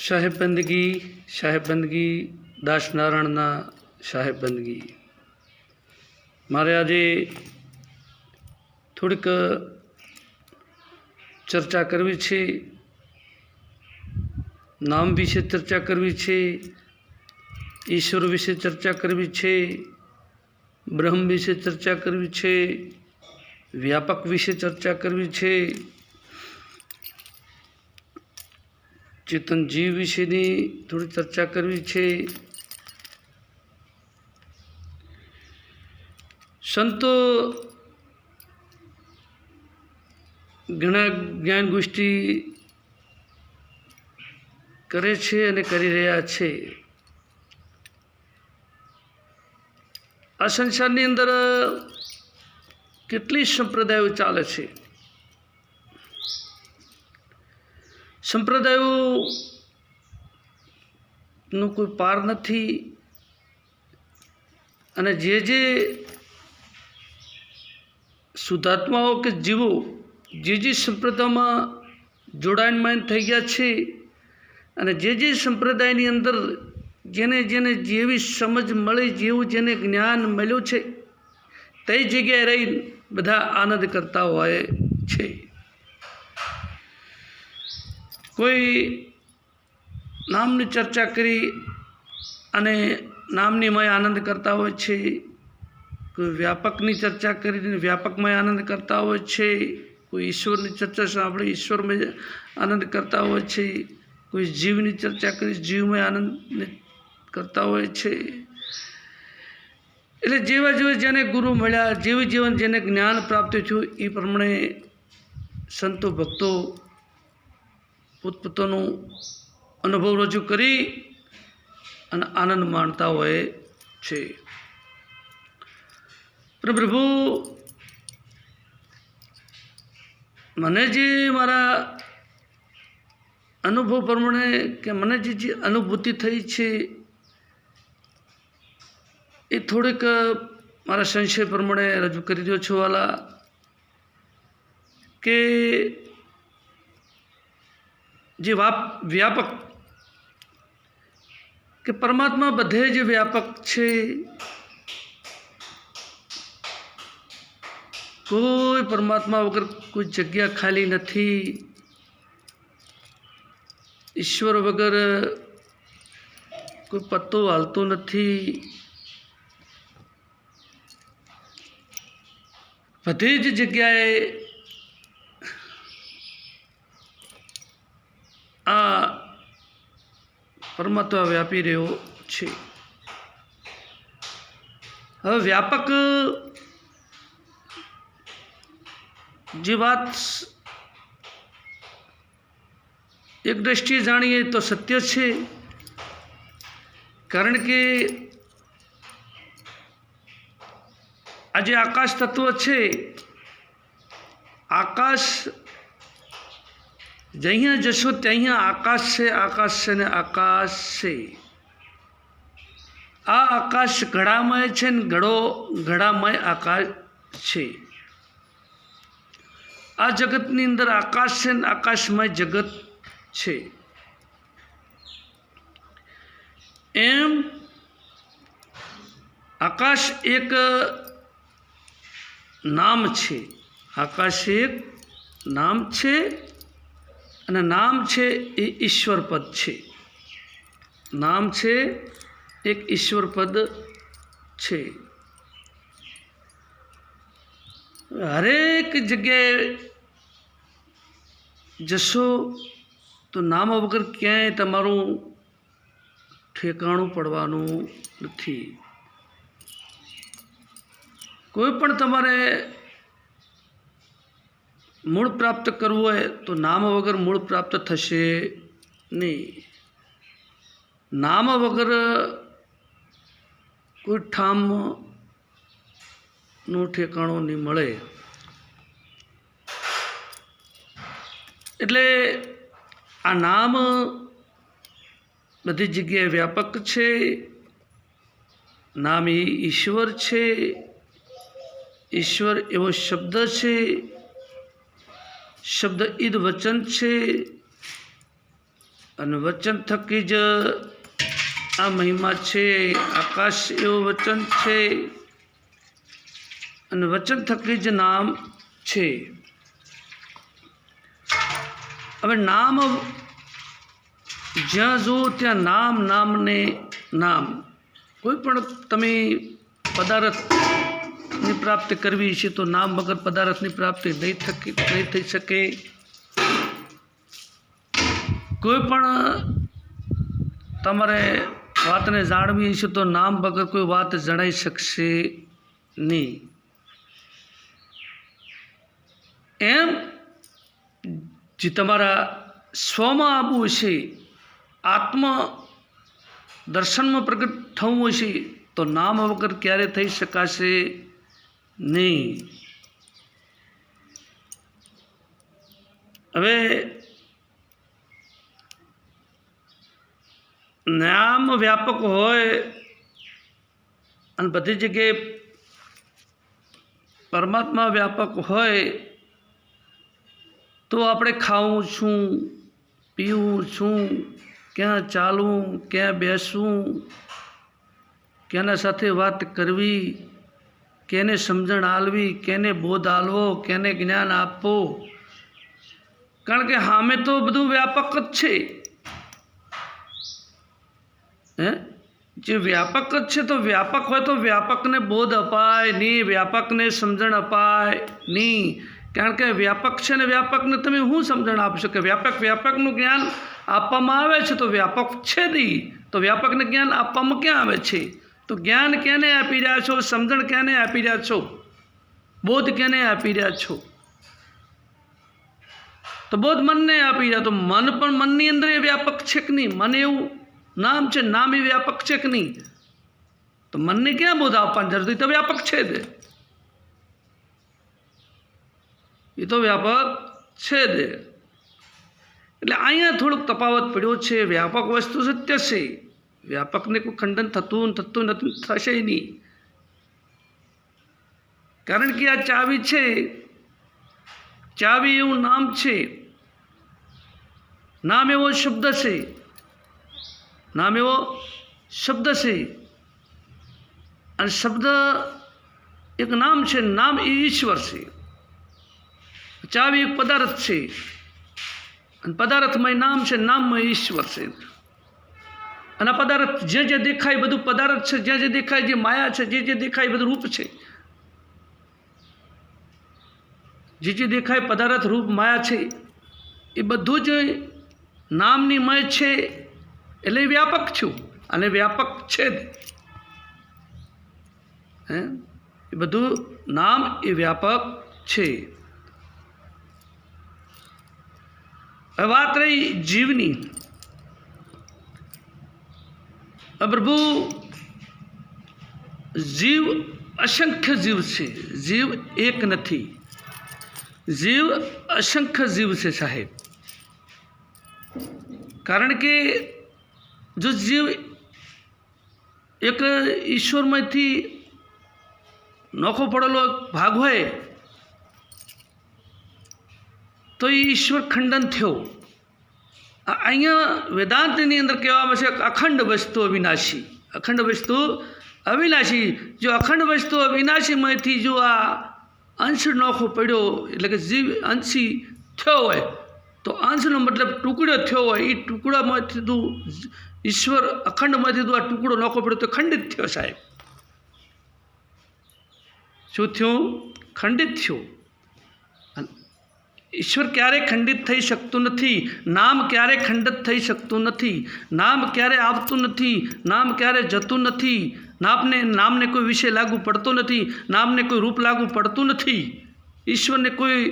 સાહેબ બંદગી સાહેબ બંદગી દાસ નારાયણના સાહેબ બંદગી મારે આજે થોડીક ચર્ચા કરવી છે નામ વિશે ચર્ચા કરવી છે ઈશ્વર વિશે ચર્ચા કરવી છે બ્રહ્મ વિશે ચર્ચા કરવી છે વ્યાપક વિશે ચર્ચા કરવી છે ચેતન જીવ વિશેની થોડી ચર્ચા કરવી છે. સંતો ઘણા જ્ઞાન ગોષ્ઠી કરે છે અને કરી રહ્યા છે. આ સંસારની અંદર કેટલી સંપ્રદાયો ચાલે છે? સંપ્રદાયોનો કોઈ પાર નથી અને જે જે શુદ્ધાત્માઓ કે જીવો જે જે સંપ્રદાયમાં જોડાયમાન થઈ ગયા છે અને જે જે સંપ્રદાયની અંદર જેને જેને જેવી સમજ મળી, જેવું જેને જ્ઞાન મળ્યું છે, તે જગ્યાએ રહી બધા આનંદ કરતા હોય છે. કોઈ નામની ચર્ચા કરી અને નામની મય આનંદ કરતા હોય છે, કોઈ વ્યાપકની ચર્ચા કરીને વ્યાપકમય આનંદ કરતા હોય છે, કોઈ ઈશ્વરની ચર્ચા આપણે ઈશ્વરમય આનંદ કરતા હોય છે, કોઈ જીવની ચર્ચા કરી જીવમય આનંદ કરતા હોય છે. એટલે જેવા જેવા જેને ગુરુ મળ્યા, જેવી જીવન જેને જ્ઞાન પ્રાપ્ત થયું, એ પ્રમાણે સંતો ભક્તો પોતપોતાનો અનુભવ રજૂ કરી અને આનંદ માણતા હોય છે. પ્રભુ, મને જે મારા અનુભવ પ્રમાણે કે મને જે જે અનુભૂતિ થઈ છે, એ થોડીક મારા સંશય પ્રમાણે રજૂ કરી રહ્યો છું વાલા, કે જે વાપ વ્યાપક કે પરમાત્મા બધે જ વ્યાપક છે કોઈ પરમાત્મા વગર કોઈ જગ્યા ખાલી નથી ઈશ્વર વગર કોઈ પત્તો હાલતો નથી બધી જ જગ્યાએ આ પરમાત્મા વ્યાપી રહ્યો છે. હવે વ્યાપક જે વાત એક દ્રષ્ટિએ જાણીએ તો સત્ય છે, કારણ કે આ જે આકાશ તત્વ છે, આકાશ જ્યાં જશો ત્યાં આકાશ છે આકાશ છે ને આકાશ છે આ આકાશ ઘડામય છે ને ઘડો ઘડામય આકાશ છે આ જગતની અંદર આકાશ છે ને આકાશમય જગત છે એમ આકાશ એક નામ છે આકાશ એક નામ છે અને નામ છે એ ઈશ્વરપદ છે. નામ છે એક ઈશ્વરપદ છે. હરેક જગ્યાએ જશો તો નામ વગર ક્યાંય તમારું ઠેકાણું પડવાનું નથી. કોઈ પણ તમારે મૂળ પ્રાપ્ત કરવું હોય તો નામ વગર મૂળ પ્રાપ્ત થશે નહીં. નામ વગર કોઈ ઠામનું ઠેકાણું નહીં મળે. એટલે આ નામ બધી જગ્યાએ વ્યાપક છે. નામ એ ઈશ્વર છે. ઈશ્વર એવો શબ્દ છે. શબ્દ ઈદ વચન છે. અને વચન થકી જ આ મહિમા છે. આકાશ એવું વચન છે. અને વચન થકી જ નામ છે. હવે નામ જ્યાં જુઓ ત્યાં નામ નામને નામ. કોઈ પણ તમે પદાર્થની પ્રાપ્તિ કરવી છે તો નામ વગર પદાર્થની પ્રાપ્તિ નહીં થકી નહીં થઈ શકે. કોઈ પણ તમારે વાતને જાણવી છે તો નામ વગર કોઈ વાત જણાઈ શકશે નહીં. એમ જે તમારા સ્વમાં આવવું છે, આત્મ દર્શનમાં પ્રગટ થવું હશે તો નામ વગર ક્યારે થઈ શકાશે? નહીં. હવે નામ વ્યાપક હોય અને બધી જગ્યાએ પરમાત્મા વ્યાપક હોય તો આપણે ખાવું છું પીવું છું ક્યાં ચાલવું, ક્યાં બેસવું કેના સાથે વાત કરવી કેને સમજણ આલવી, કેને બોધ આલવો, કેને જ્ઞાન આપવું? કારણ કે સામે તો બધું વ્યાપક જ છે. હે? જે વ્યાપક જ છે તો વ્યાપક હોય તો વ્યાપકને બોધ અપાય નહીં વ્યાપકને સમજણ અપાય નહીં કારણ કે વ્યાપક છે ને વ્યાપકને તમે શું સમજણ આપશો કે વ્યાપક વ્યાપકનું જ્ઞાન આપવામાં આવે છે તો વ્યાપક છે નહીં. તો વ્યાપકને જ્ઞાન આપવામાં ક્યાં આવે છે? તો જ્ઞાન કેને આપી રહ્યા છો? સમજણ કેને આપી રહ્યા છો? બોધ કેને આપી રહ્યા છો? તો બોધ મનને આપી રહ્યા, તો મન પણ મનની અંદર એ વ્યાપક છે કે નહીં? મન એવું નામ છે, નામ એ વ્યાપક છે કે નહીં? તો મનને ક્યાં બોધ આપવાની જરૂર? તો વ્યાપક છે તે એ તો વ્યાપક છે તે એટલે અહીંયા થોડુંક તફાવત પડ્યો છે. વ્યાપક વસ્તુ સત્ય છે. વ્યાપકને કોઈ ખંડન થતું થતું નથી થશે નહીં કારણ કે આ ચાવી છે ચાવી એવું નામ છે નામ એવો શબ્દ છે નામ એવો શબ્દ છે અને શબ્દ એક નામ છે નામ એ ઈશ્વર છે ચાવી એક પદાર્થ છે અને પદાર્થમય નામ છે નામમય ઈશ્વર છે અને પદાર્થ જે જે દેખાય બધું પદાર્થ છે, જે જે દેખાય, જે માયા છે, જે જે દેખાય બધું રૂપ છે. જે જે દેખાય પદાર્થ, રૂપ, માયા છે, એ બધું જ નામની મય છે, એટલે વ્યાપક છું. અને વ્યાપક છે હે? એ બધું નામ એ વ્યાપક છે. વાત રહી જીવની. પ્રભુ જીવ અસંખ્ય જીવ છે. જીવ એક નથી. જીવ અસંખ્ય જીવ છે સાહેબ. કારણ કે જો જીવ એક ઈશ્વરમાંથી નોખો પડેલો ભાગ હોય, તો એ ઈશ્વર ખંડન થયો. અહીંયા વેદાંતની અંદર કહેવામાં છે અખંડ વસ્તુ અવિનાશી અખંડ વસ્તુ અવિનાશી જો અખંડ વસ્તુ અવિનાશીમાંથી જો આ અંશ નોખો પડ્યો એટલે કે જીવ અંશી થયો હોય તો અંશનો મતલબ ટુકડો થયો હોય એ ટુકડામાંથી તું ઈશ્વર અખંડમાંથી તું આ ટુકડો નોખો પડ્યો તો ખંડિત થયો સાહેબ શું થયું ખંડિત થયું ઈશ્વર ક્યારેય ખંડિત થઈ શકતું નથી નામ ક્યારે ખંડિત થઈ શકતું નથી નામ ક્યારે આવતું નથી નામ ક્યારે જતું નથી નામને નામને કોઈ વિષય લાગુ પડતો નથી નામને કોઈ રૂપ લાગુ પડતું નથી ઈશ્વરને કોઈ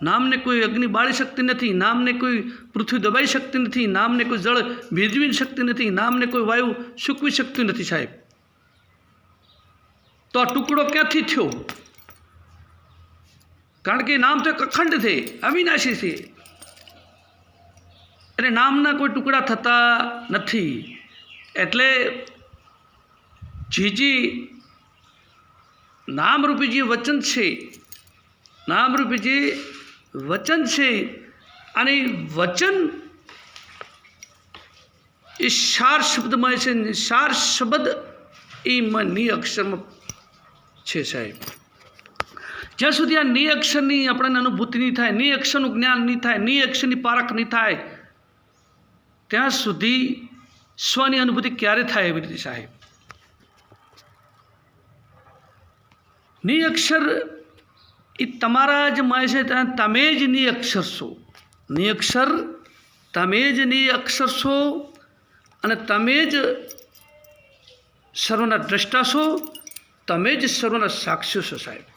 નામને કોઈ અગ્નિ બાળી શકતી નથી નામને કોઈ પૃથ્વી દબાઈ શકતી નથી નામને કોઈ જળ ભેજવી શકતી નથી નામને કોઈ વાયુ સૂકવી શકતી નથી સાહેબ તો આ ટુકડો ક્યાંથી થયો કારણ કે નામ તો એક અખંડ છે, અવિનાશી છે. એટલે નામના કોઈ ટુકડા થતા નથી. એટલે જીજી નામરૂપી જે વચન છે, નામરૂપી જે વચન છે, અને વચન એ સાર શબ્દમાં છે, સાર શબ્દ એ મનની અક્ષરમાં છે સાહેબ. જ્યાં સુધી આ ની અક્ષરની આપણને અનુભૂતિ નહીં થાયની અક્ષરનું જ્ઞાન નહીં થાયની અક્ષરની પારખ નહીં થાય, ત્યાં સુધી સ્વની અનુભૂતિ ક્યારે થાય એવી રીતે સાહેબ? ની અક્ષર એ તમારા જ માય છે, ત્યાં તમે જ ની અક્ષર છો. ની અક્ષર તમે જ ની અક્ષર છો અને તમે જ સર્વના દ્રષ્ટા છો, તમે જ સર્વના સાક્ષીઓ છો સાહેબ.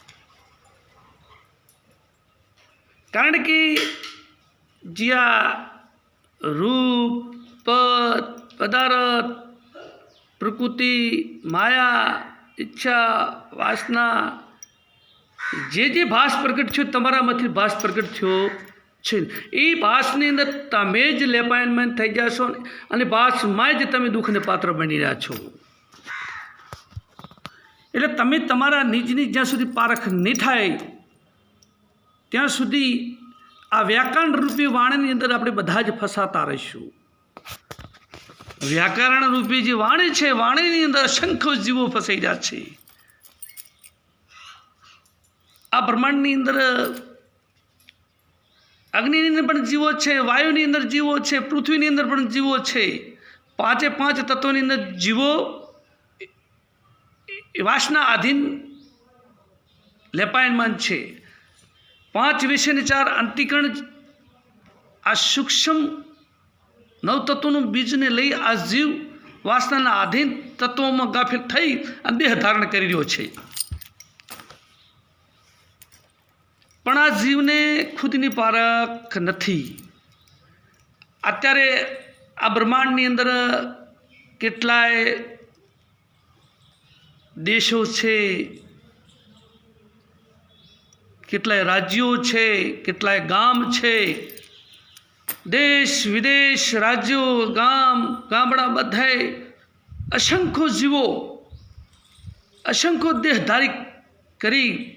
કારણ કે જ્યાં રૂપ, પદ, પદાર્થ, પ્રકૃતિ, માયા, ઈચ્છા, વાસના, જે જે ભાસ પ્રગટ થયો તમારામાંથી ભાસ પ્રગટ થયો છે. એ ભાસની અંદર તમે જ લેપાયનમેન્ટ થઈ જશો અને ભાસમાં જ તમે દુઃખને પાત્ર બની રહ્યા છો. એટલે તમે તમારા નિજની જ્યાં સુધી પારખ નહીં થાય ત્યાં સુધી આ વ્યાકરણ રૂપી વાણીની અંદર આપણે બધા જ ફસાતા રહીશું. વ્યાકરણ રૂપી જે વાણી છે, વાણીની અંદર અસંખ્ય જીવો ફસાઈ જાય છે. આ બ્રહ્માંડની અંદર અગ્નિની અંદર પણ જીવો છે, વાયુની અંદર જીવો છે, પૃથ્વીની અંદર પણ જીવો છે. પાંચે પાંચ તત્વોની અંદર જીવો વાસના આધીન લેપાયનમાન છે. પાંચ વિષયને ચાર અંતિકણ આ સૂક્ષ્મ નવતત્વનું બીજને લઈ આ જીવ વાસનાના આધીન તત્વોમાં ગાફિલ થઈ અને દેહ ધારણ કરી રહ્યો છે. પણ આ જીવને ખુદની પારખ નથી. અત્યારે આ બ્રહ્માંડની અંદર કેટલાય દેશો છે કેટલાય રાજ્યો છે, કેટલાય ગામ છે. દેશ વિદેશ રાજ્યો, ગામ, ગામડા બધાય અસંખ્ય જીવો, અસંખ્યો દેહધારી કરી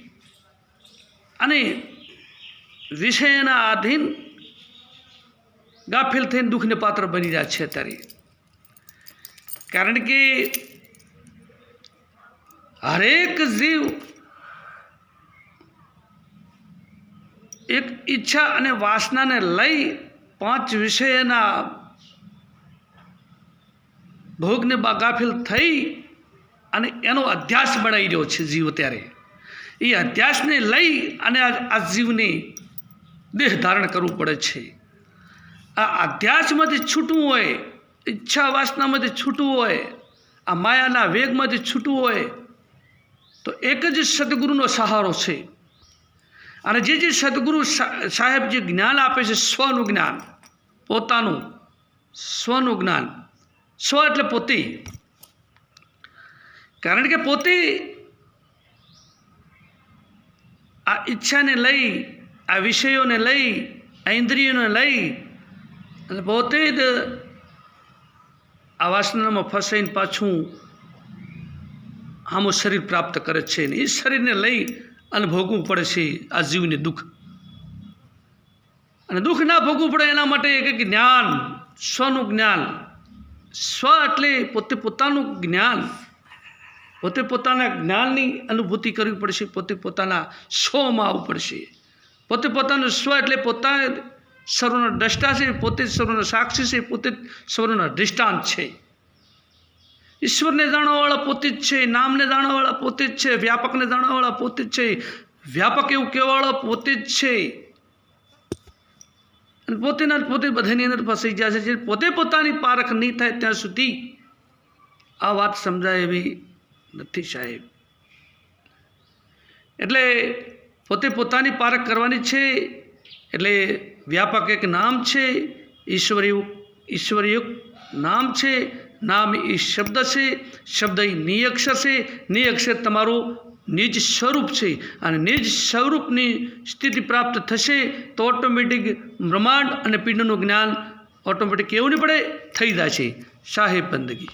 અને વિષયના આધીન ગાફેલ થઈને દુઃખને પાત્ર બની રહ્યા છે અત્યારે. કારણ કે હરેક જીવ એક ઈચ્છા અને વાસનાને લઈ પાંચ વિષયના ભોગને બા ગાફિલ થઈ અને એનો અધ્યાસ બનાવી રહ્યો છે જીવ ત્યારે એ અધ્યાસને લઈ અને આ જીવને દેહ ધારણ કરવું પડે છે. આ અધ્યાસમાંથી છૂટવું હોય, ઈચ્છા વાસનામાંથી છૂટવું હોય, આ માયાના વેગમાંથી છૂટવું હોય, તો એક જ સદગુરુનો સહારો છે. અને જે જે સદગુરુ સાહેબ જે જ્ઞાન આપે છે સ્વનું જ્ઞાન, પોતાનું સ્વનું જ્ઞાન, સ્વ એટલે પોતે. કારણ કે પોતે આ ઈચ્છાને લઈ, આ વિષયોને લઈ, આ ઇન્દ્રિયોને લઈ, અને પોતે જ આ વાસનામાં ફસાઈને પાછું આમું શરીર પ્રાપ્ત કરે છે ને. એ શરીરને લઈ અને ભોગવું પડે છે આ જીવને દુઃખ. અને દુઃખ ના ભોગવું પડે એના માટે એક જ્ઞાન, સ્વનું જ્ઞાન. સ્વ એટલે પોતે પોતાનું જ્ઞાન. પોતે પોતાના જ્ઞાનની અનુભૂતિ કરવી પડશે, પોતે પોતાના સ્વમાં આવવું પડશે. પોતે પોતાનું સ્વ એટલે પોતા સર્વનો દ્રષ્ટા છે, પોતે સર્વના સાક્ષી છે, પોતે સર્વના દૃષ્ટાંત છે. ઈશ્વરને જાણવાવાળા પોતે જ છે, નામને જાણવાવાળા પોતે જ છે, વ્યાપકને જાણવાવાળા પોતે જ છે, વ્યાપક એવું કહેવાવાળા પોતે જ છે. અને પોતેના પોતે બધાની અંદર ફસાઈ જાય છે, જે પોતે પોતાની પારખ નહીં થાય ત્યાં સુધી આ વાત સમજાય એવી નથી સાહેબ. એટલે પોતે પોતાની પારખ કરવાની છે, એટલે વ્યાપક એક નામ છે, ઈશ્વરયુક્ત ઈશ્વરયુક્ત નામ છે નામ એ શબ્દ છે, શબ્દ એ નિયક્ષર છે. નિયક્ષર તમારું નિજ સ્વરૂપ છે. અને નિજ સ્વરૂપની સ્થિતિ પ્રાપ્ત થશે તો ઓટોમેટિક બ્રહ્માંડ અને પિંડનું જ્ઞાન ઓટોમેટિક કેવું નહીં પડે, થઈ જાય છે સાહેબ બંદગી.